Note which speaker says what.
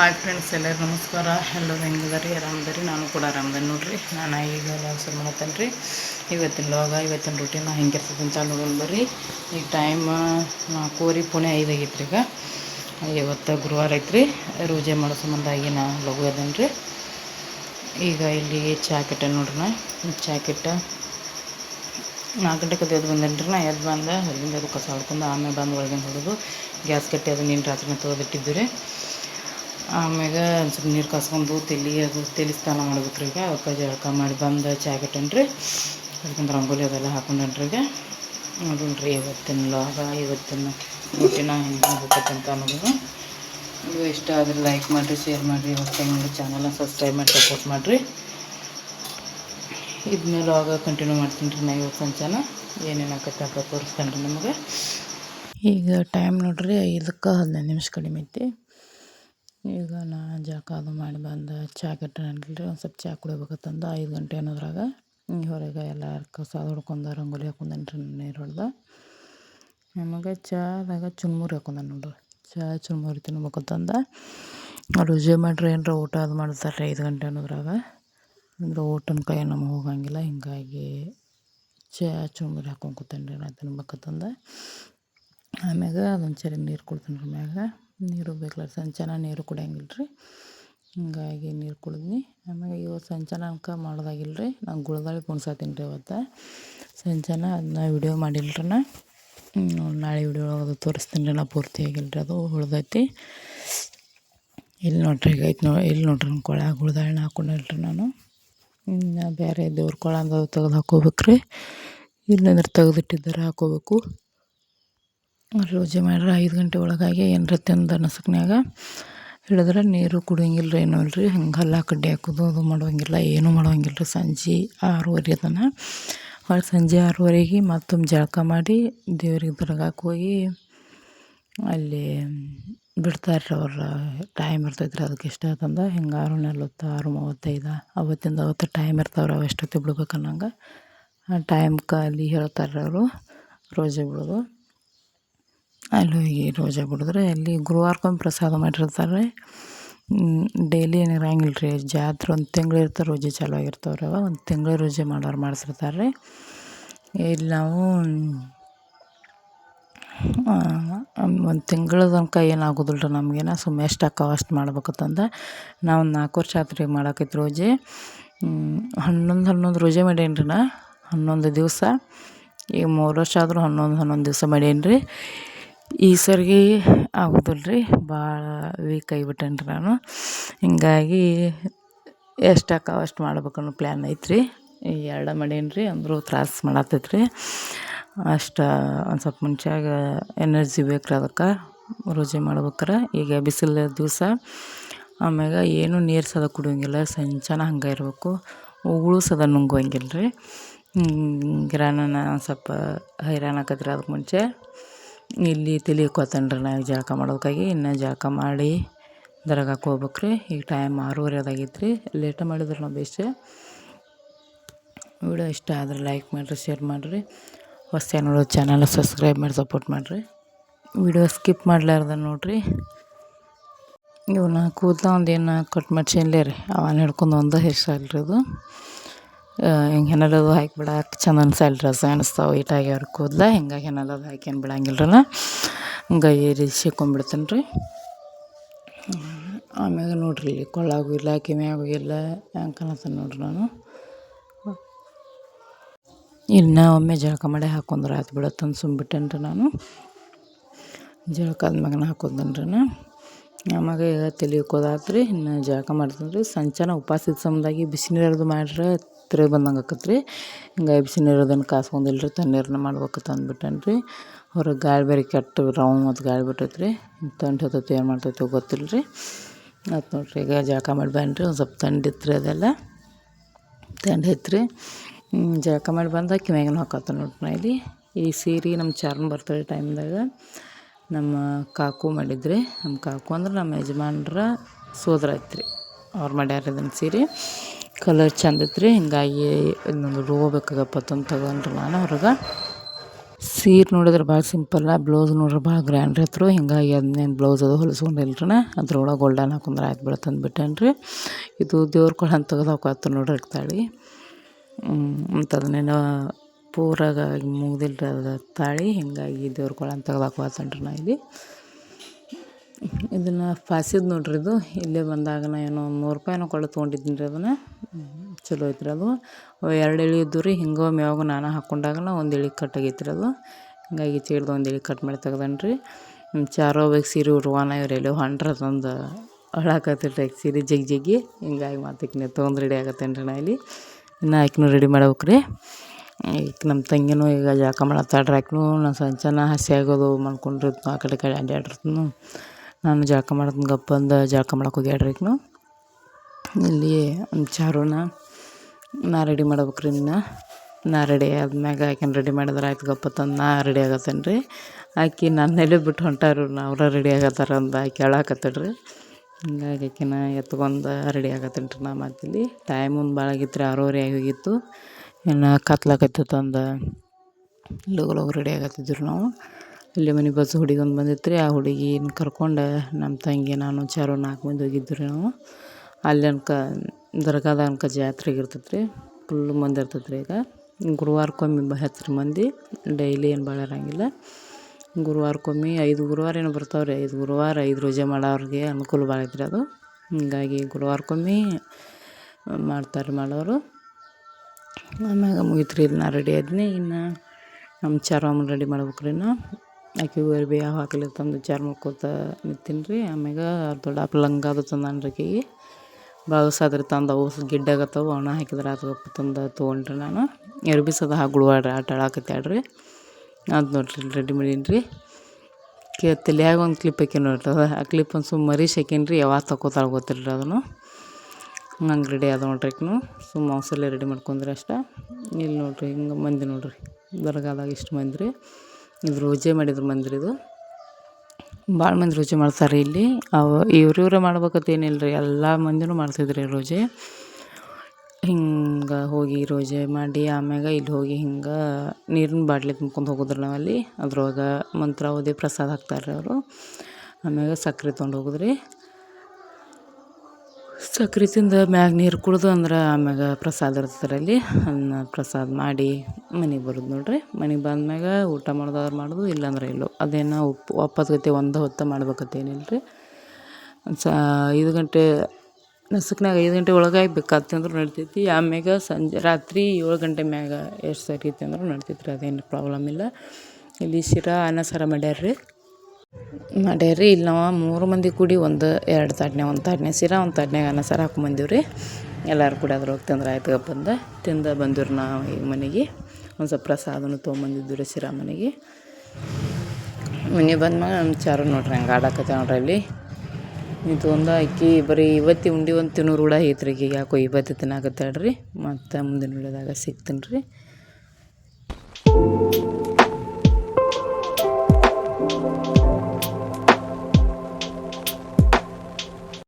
Speaker 1: Hi friends ಎಲ್ಲರಿಗೂ ನಮಸ್ಕಾರ. ಎಲ್ಲರೂ ಹೆಂಗಿದಾರಿ ಆರಾಮದಾರಿ ನಾನು ಕೂಡ ಆರಾಮದೇನೆ ನೋಡ್ರಿ. ನಾನು ಈಗ ಲಾಸ ಮಾಡತ್ತೇನೆ ರೀ. ಇವತ್ತಿನ ಲೋಗ ಇವತ್ತಿನ ಹಿಂಗೆ ಇರ್ತದೆ ಅಂತ ನೋಡೋಣ ಬರ್ರಿ. ಈಗ ಟೈಮ್ ನಾಲ್ಕೂವರೆ ಪುಣೆ ಐದು ಆಗೈತೆ ಈಗ. ಇವತ್ತು ಗುರುವಾರ ಐತ್ರಿ. ರೂಜೆ ಮಾಡೋ ಸಂಬಂಧಾಗಿ ನಾ ಲಗು ಅದೇನು ರೀ. ಈಗ ಇಲ್ಲಿ ಚಾ ಕೆಟ್ಟ ನೋಡ್ರಿ ನಾ. ಚಾ ಕೆಟ್ಟ ನಾಲ್ಕು ಗಂಟೆಗೆ ಎದ್ದು ಬಂದೇನೆ ರೀ ನಾ. ಎದ್ದು ಬಂದ ಅಲ್ಲಿಂದ ಅದು ಕಸ ಹೊಡ್ಕೊಂಡು ಆಮೇಲೆ ಬಂದು ಒಳಗಿಂದ ಹೊಡೆದು ಗ್ಯಾಸ್ ಕಟ್ಟಿ ಅದು ನೀನು ರಾತ್ರಿ ತೊಳೆದಿಟ್ಟಿದ್ದು ರೀ. ಆಮ್ಯಾಗ ಒಂದು ಸ್ವಲ್ಪ ನೀರು ಕಾಸ್ಕೊಂಡು ತಲೆ ಅದು ತಲೆ ಸ್ನಾನ ಮಾಡ್ಬೇಕು ಈಗ. ಅದಕ್ಕೆ ಜಳಕ ಮಾಡಿ ಬಂದು ಚಾ ಕೆಟ್ಟೇನಿ ರೀ ಅದಕ್ಕಿಂತ ರಂಗೋಲಿ ಅದೆಲ್ಲ ಹಾಕೊಂಡೇನಿ ಈಗ. ರೀ ಇವತ್ತಿನ ಲಾಗ ಇವತ್ತಿನ ಊಟಿನ ಹೆಂಗೆ ಹೋಗ್ಬೇಕಂತ ಅನ್ನೋದು ನೀವು ಇಷ್ಟ ಆದರೆ ಲೈಕ್ ಮಾಡಿರಿ ಶೇರ್ ಮಾಡಿರಿ. ಹೊಸ ನೋಡಿ ಚಾನಲ್ನ ಸಬ್ಸ್ಕ್ರೈಬ್ ಮಾಡಿ ಸಪೋರ್ಟ್ ಮಾಡಿರಿ. ಇದನ್ನ ಲಾಗ ಕಂಟಿನ್ಯೂ ಮಾಡ್ತೀನಿ ರೀ ನಾ ಇವತ್ತು ಸಂಚಾನ ಏನೇನು ಆಕತ್ತೆ ಅಂತ ತೋರಿಸ್ತೇನೆ ರೀ ನಮಗೆ. ಈಗ ಟೈಮ್ ನೋಡ್ರಿ ಐದಕ್ಕೆ ಹದಿನೈದು ನಿಮಿಷ ಕಡಿಮೆ ಐತಿ. ಈಗ ನಾ ಜಳಕ ಅದು ಮಾಡಿ ಬಂದು ಚಾ ಕೆಟ್ಟನಲ್ರಿ ಒಂದು ಸ್ವಲ್ಪ ಚಾ ಕುಡಿಬೇಕಂತಂದು ಐದು ಗಂಟೆ ಅನ್ನೋದ್ರಾಗ ಹೊರಗೆ ಎಲ್ಲ ಕಸ ಹೊಡ್ಕೊಂಡು ರಂಗೋಲಿ ಹಾಕೊಂಡೇನ್ರಿ ನೀರು ಹೊಡೆದ ನಮಗೆ ಚಾದಾಗ ಚುನ್ಮುರಿ ಹಾಕೊಂಡ ನೋಡ್ರಿ, ಚಾ ಚುನ್ಮುರಿ ತಿನ್ಬೇಕಂತಂದ ರುಜೆ ಮಾಡ್ರಿ ಏನರ ಊಟ ಅದು ಮಾಡ್ತಾರೆ ಐದು ಗಂಟೆ ಅನ್ನೋದ್ರಾಗ. ಅಂದ್ರೆ ಊಟನ ಕೈ ನಮಗೆ ಹೋಗಂಗಿಲ್ಲ, ಹಿಂಗಾಗಿ ಚಾ ಚುನ್ಮುರಿ ಹಾಕೊಂಡು ಕೂತೇನೆ ರೀ ನಾ ತಿನ್ಬೇಕಂತಂದ ಆಮ್ಯಾಗ ಅದೊಂದು ಚರಿ ನೀರು ಕುಡ್ತೀನಿ ರೀ ಮ್ಯಾಗ. ನೀರು ಬೇಕಲ್ಲ ಸಂಚನ ನೀರು ಕುಡಿಯಂಗಿಲ್ಲ ರೀ. ಹಿಂಗಾಗಿ ನೀರು ಕುಡಿದ್ವಿ ಆಮೇಲೆ ಇವತ್ತು ಸಂಚನ ಅಂಕ ಮಾಡೋದಾಗಿಲ್ಲ ರೀ. ನಾನು ಗುಳದಾಳಿ ಕುಣ್ಸಾತೀನಿ ರೀ ಇವತ್ತು ಸಂಚನ ಅದನ್ನ ವಿಡಿಯೋ ಮಾಡಿಲ್ಲ ನಾ. ನಾಳೆ ವಿಡಿಯೋ ಒಳಗೆ ತೋರಿಸ್ತೀನಿ ರೀ ನಾ ಪೂರ್ತಿ ಆಗಿಲ್ಲ ರೀ, ಅದು ಉಳ್ದೈತಿ. ಇಲ್ಲಿ ನೋಡ್ರಿ ಈಗ ಐತೆ ನೋ ಇಲ್ಲಿ ನೋಡ್ರಿ ನಮ್ಮ ಕೊಳ ಗುಳ್ದಾಳಿನ ಹಾಕೊಂಡಿಲ್ರಿ ನಾನು. ಇನ್ನು ಬೇರೆ ದೇವ್ರ ಕೊಳ ಅಂದ್ರೆ ತೆಗೆದು ಹಾಕೋಬೇಕು ರೀ ಇಲ್ಲಂದ್ರೆ ತೆಗೆದಿಟ್ಟಿದ್ದಾರೆ ಹಾಕೋಬೇಕು. ರೋಜೆ ಮಾಡ್ರೆ ಐದು ಗಂಟೆ ಒಳಗಾಗಿ ಏನರ ತಿಂದು ನಸಕ್ನ್ಯಾಗ ಹಿಡಿದ್ರೆ ನೀರು ಕುಡಿಯಂಗಿಲ್ಲ ರೀ ಏನೂ ಇಲ್ಲ ರೀ ಹಂಗೆ ಹಲ್ಲ ಕಡ್ಡಿ ಹಾಕೋದು, ಅದು ಮಾಡೋಂಗಿಲ್ಲ, ಏನೂ ಮಾಡೋಂಗಿಲ್ಲ ರೀ ಸಂಜೆ ಆರೂವರೆ ಅದನ್ನು ಹೊಳ್ಳಿ ಸಂಜೆ ಆರೂವರೆಗೆ ಮತ್ತೊಮ್ಮೆ ಜಳಕ ಮಾಡಿ ದೇವ್ರಿಗೆ ದರ್ಗಾಕ್ಕೆ ಹೋಗಿ ಅಲ್ಲಿ ಬಿಡ್ತಾರೆ ರೀ ಅವ್ರ ಟೈಮ್ ಇರ್ತೈತೆ ರೀ ಅದಕ್ಕೆ ಇಷ್ಟ ಆತಂದ. ಹಿಂಗೆ ಆರು ನಲ್ವತ್ತು, ಆರು ಮೂವತ್ತೈದು, ಅವತ್ತಿಂದ ಅವತ್ತು ಟೈಮ್ ಇರ್ತಾವ್ರಿ ಅವು ಎಷ್ಟೊತ್ತಿಗೆ ಬಿಡ್ಬೇಕು ಅನ್ನಂಗೆ. ಆ ಟೈಮ್ಗೆ ಅಲ್ಲಿ ಹೇಳ್ತಾರೆ ಅವರು ರೋಜೆ ಬಿಡೋದು. ಅಲ್ಲಿ ಹೋಗಿ ರೋಜಾ ಬಿಡಿದ್ರೆ ಅಲ್ಲಿ ಗುರುವಾರಕ್ಕೊಮ್ಮೆ ಪ್ರಸಾದ ಮಾಡಿರ್ತಾರೆ. ಡೈಲಿ ಏನು ಇರಂಗಿಲ್ಲ ರೀ. ಜಾತ್ರೆ ಒಂದು ತಿಂಗಳು ಇರ್ತಾರೆ ರೋಜೆ ಚಾಲು ಆಗಿರ್ತಾವ್ರಿ ಅವ. ಒಂದು ತಿಂಗಳು ರೋಜೆ ಮಾಡೋರು ಮಾಡಿಸಿರ್ತಾರೆ ರೀ ಇಲ್ಲಿ ನಾವು ಒಂದು ತಿಂಗಳ ತನಕ ಏನಾಗೋದಿಲ್ಲ ರೀ ನಮಗೇನ. ಸುಮ್ಮನೆ ಎಷ್ಟು ಅಕ್ಕಾವ ಅಷ್ಟು ಮಾಡ್ಬೇಕಂತಂದು ನಾವು ನಾಲ್ಕು ವರ್ಷ ಆತ್ರಿ ರೀ ಮಾಡಾಕೈತಿ ರೋಜೆ ಹನ್ನೊಂದು ಹನ್ನೊಂದು ರೋಜೆ ಮಾಡೇನಿ ರೀ ನಾ. ಹನ್ನೊಂದು ದಿವಸ. ಈಗ ಮೂರು ವರ್ಷ ಆದರೂ ಹನ್ನೊಂದು ಹನ್ನೊಂದು ದಿವಸ ಮಾಡೇನಿ ರೀ ಈ ಸರಿಗೆ ಆಗುದಿಲ್ಲ ರೀ ಭಾಳ ವೀಕ್ ಆಗಿಬಿಟ್ಟೇನಿ ರೀ ನಾನು. ಹೀಗಾಗಿ ಎಷ್ಟು ಆಕಾವ ಅಷ್ಟು ಮಾಡ್ಬೇಕನ್ನೋ ಪ್ಲ್ಯಾನ್ ಐತ್ರಿ. ಈ ಎರಡು ಮಾಡೇನಿ ರೀ ಅಂದರೂ ತ್ರಾಸು ಮಾಡತ್ತೈತೆ ರೀ ಅಷ್ಟು ಒಂದು ಸ್ವಲ್ಪ ಮನುಷ್ಯಾಗ ಎನರ್ಜಿ ಬೇಕು ರೀ ಅದಕ್ಕೆ, ರೋಜೆ ಮಾಡ್ಬೇಕಾರೆ. ಈಗ ಬಿಸಿಲ ದಿವಸ, ಆಮ್ಯಾಗ ಏನು ನೀರು ಸದ ಕುಡಿಯೋಂಗಿಲ್ಲ, ಸಂಚನ ಹಂಗೆ ಇರಬೇಕು. ಉಗುಳು ಸದ ನುಂಗುವಂಗಿಲ್ಲ ರೀ ಗಿರಾನನ ಒಂದು ಸ್ವಲ್ಪ ಹೈರಾಣ ಆಕತ್ರಿ ಅದಕ್ಕೆ ಮುಂಚೆ. ಇಲ್ಲಿ ತಲೆ ಕೊತ್ತೇನೆ ರೀ ನಾ ಜಳಕ ಮಾಡೋದಕ್ಕಾಗಿ ಇನ್ನೂ ಜಳಕ ಮಾಡಿ ದರ್ಗಾಕ್ಕೆ ಹೋಗ್ಬೇಕು ರೀ ಈಗ ಟೈಮ್ ಆರೂವರೆ ಅದಾಗೈತೆ ರೀ ಲೇಟ ಮಾಡಿದ್ರೆ ನಾವು ಬೇಷ ವಿಡಿಯೋ ಇಷ್ಟ ಆದರೆ ಲೈಕ್ ಮಾಡಿರಿ ಶೇರ್ ಮಾಡಿರಿ. ಹೊಸ ನೋಡೋ ಚಾನಲ್ ಸಬ್ಸ್ಕ್ರೈಬ್ ಮಾಡಿ ಸಪೋರ್ಟ್ ಮಾಡಿರಿ. ವಿಡಿಯೋ ಸ್ಕಿಪ್ ಮಾಡ್ಲಾರ್ದ ನೋಡಿರಿ. ಇವನ್ನ ಕೂದಲ ಒಂದು ಏನು ಕಟ್ ಮಾಡ್ಸೇನ್ಲೇ ರೀ. ಅವನ್ನ ಹಿಡ್ಕೊಂಡು ಒಂದು ಹೆಸರು ಸ್ಟೈಲ್ ರೀ ಅದು. ಹಿಂಗೆ ಹೆನಲದು ಹಾಕಿ ಬಿಡಕ್ಕೆ ಚಂದ ಅನ್ಸಲ್ಲ ರಸ ಅನಿಸ್ತಾವೆ ಈಟಾಗ್ಯಾವ್ರ ಕೂದಲ ಹಿಂಗಾಗಿ ಹೆನಲದು ಹಾಕ್ಯನ್ ಬಿಡಂಗಿಲ್ಲ ರೀ ನಾ ಹಿಂಗೆ ಏರಿ ಸಿಕ್ಕೊಂಬಿಡ್ತೇನೆ ರೀ ಆಮ್ಯಾಗ ನೋಡ್ರಿ ಇಲ್ಲಿ ಕೊಳ್ಳಾಗೂ ಇಲ್ಲ ಕಿಮ್ಯಾಗೂ ಇಲ್ಲ, ಹೆಂಗೆ ಕಾಣತ್ತೆ ನೋಡ್ರಿ ನಾನು. ಇನ್ನು ಒಮ್ಮೆ ಜಳಕ ಮಾಡಿ ಹಾಕೊಂಡ್ರೆ ಆಯ್ತು ಬಿಡತ್ತಂದು ಸುಮ್ಬಿಟ್ಟೇನೆ ರೀ ನಾನು. ಜಳಕ ಮ್ಯಾಗನ ಹಾಕೋದೇನೆ ರೀ ನಾ ಆಮ್ಯಾಗ ಈಗ ತಲೆ ಇನ್ನು ಜಳಕ ಮಾಡ್ತೀನಿ ರೀ ಸಂಚಾನ ಉಪವಾಸದ ಸಂಬಂಧಾಗಿ ಬಿಸಿನೀರದು ಮಾಡ್ರೆ ತಿರುಗಿ ಬಂದಂಗೆ ಆಕತ್ ರೀ ಹಿಂಗಾಗಿ ಬಿಸಿನೀರು ಅದನ್ನು ಕಾಸ್ಕೊಂಡಿಲ್ಲ ರೀ ತಣ್ಣೀರನ್ನ ಮಾಡ್ಬೇಕಂತ ಅಂದ್ಬಿಟ್ಟೇನೆ ರೀ ಹೊರಗೆ ಗಾಳಿ ಬೇರೆ ಕೆಟ್ಟು ರೌಂಡ್ ಮತ್ತು ಗಾಳಿ ಬಿಟ್ಟೈತೆ ರೀ ತಂಡು ಹತ್ತೈತೆ, ಏನು ಮಾಡ್ತೈತೆ ಗೊತ್ತಿಲ್ಲ ರೀ ಆಯ್ತು ನೋಡಿರಿ, ಈಗ ಜಳಕ ಮಾಡಿ ರೀ ಒಂದು ಸ್ವಲ್ಪ ತಂಡಿತ್ತು ರೀ ಅದೆಲ್ಲ. ತಂಡ ಐತೆ ರೀ ಜಳಕ ಮಾಡಿ ಬಂದ ಕಿವ್ಯಾಗನ ಹಾಕತ್ತ ನೋಡ್ರಿ ನಾ ಇಲ್ಲಿ. ಈ ಸೀರೆ ನಮ್ಮ ಚಾರ್ನ್ ಬರ್ತದೆ ಟೈಮ್ದಾಗ. ನಮ್ಮ ಕಾಕು ಮಾಡಿದ್ರಿ. ನಮ್ಮ ಕಾಕು ಅಂದ್ರೆ ನಮ್ಮ ಯಜಮಾನ್ರ ಸೋದರ ಐತ್ರಿ ಅವ್ರು ಮಾಡ್ಯಾರ ಇದನ್ನು ಸೀರೆ. ಕಲರ್ ಚಂದ ರೀ ಹಿಂಗಾಗಿ ಇನ್ನೊಂದು ರೋ ಬೇಕಾಗಪ್ಪ ತಂದು ತಗೊಂಡ್ರಿ ನಾನು ಹೊರಗೆ ಸೀರೆ ನೋಡಿದ್ರೆ ಭಾಳ ಸಿಂಪಲ್ಲ ಬ್ಲೌಸ್ ನೋಡ್ರೆ ಭಾಳ ಗ್ರ್ಯಾಂಡ್ ಇತ್ತು ಹಿಂಗಾಗಿ ಅದನ್ನೇನು ಬ್ಲೌಸ್ ಅದು ಹೊಲಿಸ್ಕೊಂಡಿಲ್ರಿ ಅದ್ರೊಳಗೆ ಗೋಲ್ಡನ್ ಹಾಕೊಂಡ್ರೆ ಆಯ್ತು ಬಿಡ ತಂದುಬಿಟ್ಟೇನ್ರಿ ಇದು ದೇವ್ರ ಕೊಳ ಅಂತ ತೆಗ್ದಾಕತ್ತ ನೋಡ್ರಿ ತಾಳಿ ಮತ್ತು ಅದನ್ನೇನೋ ಪೂರಾಗ ಮುಗ್ದಿಲ್ರಿ ಅದು ತಾಳಿ ಹಿಂಗಾಗಿ ದೇವ್ರ ಕೊಳ ಅಂತ ತೆಗ್ದಾಕತ್ತೇನೆ ರೀ ನಾ ಇಲ್ಲಿ. ಇದನ್ನು ಫಾಸಿದ್ ನೋಡ್ರಿ ಇದು. ಇಲ್ಲೇ ಬಂದಾಗ ಏನೋ ನೂರು ರೂಪಾಯಿನೋ ಕೊಳ್ಳೆ ತೊಗೊಂಡಿದ್ದೀನಿ ರೀ ಅದನ್ನು. ಚಲೋ ಐತ್ರಿ ಅದು ಎರಡು ಎಳೆ ಇದ್ದು ರೀ, ಹಿಂಗೆ ಮ್ಯಾಗ ನಾನು ಹಾಕ್ಕೊಂಡಾಗನ ಒಂದು ಎಳೆ ಕಟ್ ಆಗೈತೆ ರೀ ಅದು ಹಿಂಗಾಗಿ ಚೀಡ್ದು ಒಂದು ಎಳೆ ಕಟ್ ಮಾಡಿ ತೆಗ್ದನ್ರಿ ಚಾರೋ ಬೇಕು ಸೀರೆ ಉರ್ವಾನ ಇವ್ರ ಎಲ್ಲೋ ಹೊಂಟ್ರ ತಂದು ಅಳಾಕತ್ತಿರ್ರಿ ಆಕೆ ಸೀರೆ ಜಗ್ ಜಗ್ಗಿ ಹಿಂಗಾಗಿ ಮತ್ತೆ ಈಕಿನ ತೊಗೊಂಡು ರೆಡಿ ಆಗತ್ತೇನ್ರಿ ನಾ ಇಲ್ಲಿ. ಇನ್ನು ಆಕಿನೂ ರೆಡಿ ಮಾಡ್ಬೇಕು ರೀ. ಈಗ ನಮ್ಮ ತಂಗಿನೂ ಈಗ ಜಾಕ ಮಾಡತ್ತಾಡ್ರಿ ಆಕಿನೂ. ನಾನು ಸಂಚನ ಹಸಿ ಆಗೋದು ಮಾಡ್ಕೊಂಡಿರ್ತು ಆ ಕಡೆ ಕಡೆ ಅಡ್ಡಾಡಿರ್ತನು ನಾನು ಜಳಕ ಮಾಡೋದು ಗಪ್ಪಂದು ಜಳಕ ಮಾಡಕ್ಕೆ ಹೋಗ್ಯಾಡ್ರಿ ಈಕಿನೂ ಇಲ್ಲಿ ಒಂದು ಚಾರೂನ ನಾ ರೆಡಿ ಮಾಡ್ಬೇಕು ರೀ ಇನ್ನು ನಾ ರೆಡಿ ಆದ್ಮ್ಯಾಗ ಆಕಿನ ರೆಡಿ ಮಾಡಿದ್ರೆ ಆಯ್ತು ಗಪ್ಪ ತಂದು ನಾ ರೆಡಿ ಆಗತ್ತೇನೆ ರೀ ಆಕಿ ನನ್ನೆಲ್ಲೇ ಬಿಟ್ಟು ಹೊಂಟಾರು ನಾ ಅವ್ರ ರೆಡಿ ಆಗತ್ತಾರ ಅಂದ ಆಕಿ ರೀ ಹಿಂಗಾಗಿ ಆಕಿನ ಎತ್ಕೊಂಡು ರೆಡಿ ಆಗತ್ತೇನೆ ರೀ ನಾ ಮತ್ತಿಲ್ಲಿ ಟೈಮ್ ಒಂದು ಭಾಳ ಆಗಿತ್ತು ರೀ ಆರೂವರೆ ಆಗಿ ಹೋಗಿತ್ತು. ಇನ್ನು ಕತ್ಲಾಕತ್ತಿತ್ತು ಅಂದು ಲಗು ರೆಡಿ ಆಗತ್ತಿದ್ರು ನಾವು. ಇಲ್ಲಿ ಮನೆ ಬಸ್ ಹುಡುಗಿ ಒಂದು ಬಂದಿತ್ತು ರೀ ಆ ಹುಡುಗಿನ ಕರ್ಕೊಂಡು ನಮ್ಮ ತಂಗಿ, ನಾನು, ಚಾರು ನಾಲ್ಕು ಮಂದಿ ಹೋಗಿದ್ದು ರೀ ನಾವು. ಅಲ್ಲಿ ಅನ್ಕ, ದರ್ಗಾದ ಅನ್ಕ ಜಾತ್ರೆಗೆ ಇರ್ತೈತೆ ರೀ ಫುಲ್ ಮಂದಿ ಇರ್ತೈತೆ ರೀ ಈಗ. ಗುರುವಾರಕ್ಕೊಮ್ಮೆ ಬ, ಹತ್ತು ಮಂದಿ. ಡೈಲಿ ಏನು ಭಾಳ ಇರಂಗಿಲ್ಲ ಗುರುವಾರಕ್ಕೊಮ್ಮೆ ಐದು ಗುರುವಾರ ಏನೋ ಬರ್ತಾವೆ ರೀ ಐದು ಗುರುವಾರ, ಐದು ರೋಜೆ ಮಾಡೋರಿಗೆ ಅನುಕೂಲ ಭಾಳ ಐತ್ರಿ ಅದು. ಹೀಗಾಗಿ ಗುರುವಾರಕ್ಕೊಮ್ಮೆ ಮಾಡ್ತಾರೆ ಮಾಡೋರು. ಆಮ್ಯಾಗ ಮುಗಿತು ರೀ ನಾ ರೆಡಿ ಆದ್ನಿ. ಇನ್ನು ನಮ್ಮ ಚಾರಮ್ಮ ರೆಡಿ ಮಾಡ್ಬೇಕು ರೀ ನಾ ಆಕೆಗೂ ಅರ್ಬಿ ಯಾವ ಹಾಕಲಿ ತಂದು ಚಾರ್ ಮಾಡ್ಕೋತ ನಿಂತೀನಿ ರೀ. ಆಮ್ಯಾಗ ದೊಡ್ಡ ಲಂಗ ಅದು ತಂದಾನ ರೀ ಭಾಳ ಆದ್ರೆ ತಂದು ಅವು ಗಿಡ್ಡಾಗತ್ತವು, ಅವನ್ನ ಹಾಕಿದ್ರೆ ಅದು ತಂದು ತೊಗೊಂಡ್ರಿ ನಾನು ಅರ್ಬಿ ಸದ ಹಾಕ್ಬಿಡುವಾಡ್ರಿ ಆಟ ಆಡಾಕತ್ಯಾಡ್ರಿ ಅದು ನೋಡ್ರಿ ರೆಡಿ ಮಾಡೀನಿ ರೀ ಕೇ ತಲ್ಯಾಗ ಒಂದು ಕ್ಲಿಪ್ ಹಾಕಿ ನೋಡ್ರಿ ಅದು. ಆ ಕ್ಲಿಪ್ ಒಂದು ಸುಮ್ಮ ಮರಿ ಹಾಕೀನಿ ಯಾವಾಗ ತಗೋತಾಳೆ ಗೊತ್ತಿಲ್ಲ ಅದನ್ನು. ಹಂಗೆ ರೆಡಿ ಅದ ನೋಡ್ರಿ ಆಕಿನು ಸುಮ್ಮ ಮೌಸಲ್ಲೇ ರೆಡಿ ಮಾಡ್ಕೊಂಡ್ರಿ ಅಷ್ಟೇ. ಇಲ್ಲಿ ನೋಡ್ರಿ ಹಿಂಗೆ ಮಂದಿ ನೋಡ್ರಿ. ದರ್ಗಾದಾಗ ಇಷ್ಟು ಮಂದಿ ರೀ. ಇದು ರೋಜೆ ಮಾಡಿದ್ರು ಮಂದಿರಿ ಇದು ಭಾಳ ಮಂದಿ ರೋಜೆ ಮಾಡ್ತಾರೆ ಇಲ್ಲಿ. ಅವು ಇವ್ರಿವ್ರೆ ಮಾಡ್ಬೇಕಂತ ಏನಿಲ್ಲ ರೀ ಎಲ್ಲ ಮಂದಿನೂ ಮಾಡ್ತಿದ್ರಿ ರೋಜೆ. ಹಿಂಗೆ ಹೋಗಿ ರೋಜೆ ಮಾಡಿ ಆಮ್ಯಾಗ ಇಲ್ಲಿ ಹೋಗಿ ಹಿಂಗೆ ನೀರಿನ ಬಾಟ್ಲಿ ತುಂಬ್ಕೊಂಡು ಹೋಗೋದ್ರಿ ನಾವಲ್ಲಿ. ಅದ್ರೊಳಗೆ ಮಂತ್ರ ಓದಿ ಪ್ರಸಾದ ಹಾಕ್ತಾರೆ ಅವರು. ಆಮ್ಯಾಗ ಸಕ್ರೆ ತೊಗೊಂಡು ಹೋಗೋದ್ರಿ. ಸಕ್ರೆ ತಿಂದು ಮ್ಯಾಗ ನೀರು ಕುಡ್ದು ಅಂದ್ರೆ ಆಮ್ಯಾಗ ಪ್ರಸಾದ ಇರ್ತದ್ರಲ್ಲಿ ಅದನ್ನ ಪ್ರಸಾದ ಮಾಡಿ ಮನೆಗೆ ಬರೋದು ನೋಡ್ರಿ. ಮನೆಗೆ ಬಂದ್ಮ್ಯಾಗ ಊಟ ಮಾಡೋದಾದ್ರೆ ಮಾಡೋದು, ಇಲ್ಲಾಂದ್ರೆ ಇಲ್ಲೋ. ಅದೇನೋ ಉಪ್ಪು ಗತಿ ಒಂದು ಹೊತ್ತು ಮಾಡ್ಬೇಕತ್ತೇನಿಲ್ಲ ರೀ ಸ, ಐದು ಗಂಟೆ ನಸುಕ್ನಾಗ ಐದು ಗಂಟೆ ಒಳಗೆ ಆಗ್ಬೇಕಾತು ಅಂದ್ರೆ ನಡಿತೈತಿ. ಆಮ್ಯಾಗ ಸಂಜೆ, ರಾತ್ರಿ ಏಳು ಗಂಟೆ ಮ್ಯಾಗ ಎಷ್ಟು ಸರಿ ಅಂದ್ರೆ ನಡ್ತೈತಿ ರೀ ಅದೇನು ಪ್ರಾಬ್ಲಮ್ ಇಲ್ಲ. ಇಲ್ಲಿ ಶಿರಾ, ಅನ್ನ ಸಾರ ಮಾಡ್ಯಾರ ರೀ ಮಾಡ್ಯಾರ ಇಲ್ಲಿ ನಾವು ಮೂರು ಮಂದಿ ಕೂಡಿ ಒಂದು ಎರಡು ತಾಟ್ನ್ಯಾಗ, ಒಂದು ತಾಟ್ನ್ಯಾಗ ಶಿರಾ, ಒಂದು ತಾಟ್ನ್ಯಾಗ ಅನ್ನ ಸಾರು ಹಾಕೊಂಬಂದೀವಿ ರೀ ಎಲ್ಲರೂ ಕೂಡ ಅದ್ರೊಳಗೆ ತಿಂದ್ರೆ ಆಯ್ತು ಬಂದ. ತಿಂದು ಬಂದಿವ್ರಿ ನಾವು ಈಗ ಮನೆಗೆ. ಒಂದು ಸ್ವಲ್ಪ ಪ್ರಸಾದನು ತೊಗೊಂಬಂದಿದ್ವಿ ರೀ ಶಿರಾ ಮನೆಗೆ. ಮನೆಗೆ ಬಂದ್ಮ್ಯಾಗ ನಮ್ಮ ಚಾರು ನೋಡ್ರಿ, ಹಂಗೆ ಆಡಾಕತ್ತೆ ನೋಡ್ರಿ ಅಲ್ಲಿ. ಇದು ಒಂದು ಅಕ್ಕಿ, ಬರೀ ಇವತ್ತಿ ಉಂಡಿ ಒಂದು ತಿನ್ನೋರು ಕೂಡ ಐತ್ರಿ ಈಗ ಯಾಕೋ ಇವತ್ತು ತಿನ್ನಾಕತ್ತಾಳ್ರಿ ಮತ್ತು ಮುಂದಿನ ವಿಡಿಯೋದಾಗ ಸಿಗ್ತೀನಿ ರೀ.